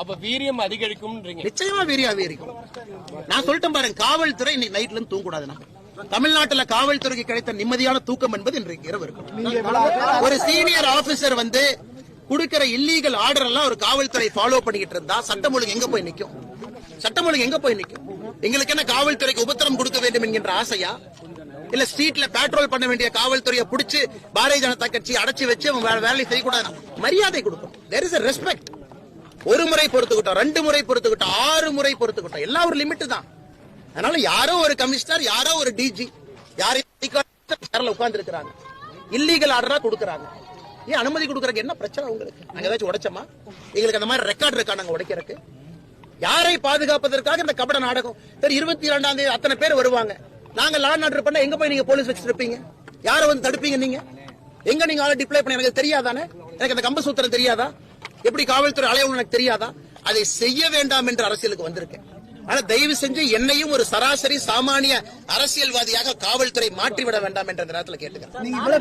அப்ப வீரியம் அதிகரிக்கும் நிச்சயமா வீரியம் அதிகரிக்கும். நான் சொல்லிட்டேன் பாருங்க காவல்துறை இன்னைக்கு நைட்ல இருந்து தூங்கக்கூடாதுன்னா தமிழ்நாட்டுல காவல்துறைக்கு கிடைத்த நிம்மதியான தூக்கம் என்பது இன்றைக்கு இரவு இருக்கும். ஒரு சீனியர் ஆபீசர் வந்து கொடுக்கிற இல்லீகல் ஆர்டர் எல்லாம் ஒரு காவல்துறை ஃபாலோ பண்ணிக்கிட்டு இருந்தா சட்டம் ஒழுங்கு எங்க போய் நிக்கும்? சட்டம் ஒழுங்கு எங்க போய் நிக்கும்? எங்களுக்கு என்ன காவல்துறைக்கு உபத்திரம் கொடுக்க வேண்டும் என்கின்ற ஆசையா? இல்ல ஸ்ட்ரீட்ல பெட்ரோல் பண்ண வேண்டிய காவல்துறையை பிடிச்சு பாரதிய ஜனதா கட்சி அடைச்சு வச்சு அவன் வேற வேலையை செய்யக்கூடாது மரியாதை கொடுக்கும் தெர் இஸ் ரெஸ்பெக்ட் ஒரு முறை பொறுத்துக்கிட்டோம் ரெண்டு முறை பொறுத்துக்கிட்டோம் ஆறு முறை பொறுத்துக்கிட்டோம். எல்லாம் ஒரு லிமிட் தான். அதனால யாரோ ஒரு கமிஷனர் யாரோ ஒரு டிஜி யாரும் உட்கார்ந்து இருக்கிறாங்க இல்லீகல் ஆர்டரா கொடுக்கறாங்க. ஏன் அனுமதி கொடுக்கறதுக்கு என்ன பிரச்சனை உங்களுக்கு? நாங்க ஏதாச்சும் உடைச்சோமா? எங்களுக்கு அந்த மாதிரி ரெக்கார்ட் இருக்கா நாங்க உடைக்கிறதுக்கு? யாரை பாதுகாப்பதற்காக இந்த கபட நாடகம்? சரி இருபத்தி இரண்டாம் தேதி அத்தனை பேர் வருவாங்க. நாங்க லான் ஆர்டர் பண்ண எங்க போய் நீங்க போலீஸ் வச்சிருப்பீங்க? யாரை வந்து தடுப்பீங்க நீங்க? எங்க நீங்க ஆளை டிப்ளை பண்ண எனக்கு தெரியாதானே? எனக்கு அந்த கம்ப சூத்திரம் தெரியாதா? எப்படி காவல்துறை அலையவும் எனக்கு தெரியாதா? அதை செய்ய வேண்டாம் என்ற அரசியலுக்கு வந்திருக்கேன். ஆனா தயவு செஞ்சு என்னையும் ஒரு சராசரி சாமானிய அரசியல்வாதியாக காவல்துறை மாற்றிவிட வேண்டாம் என்ற நேரத்தில் கேட்டுக்கிறேன்.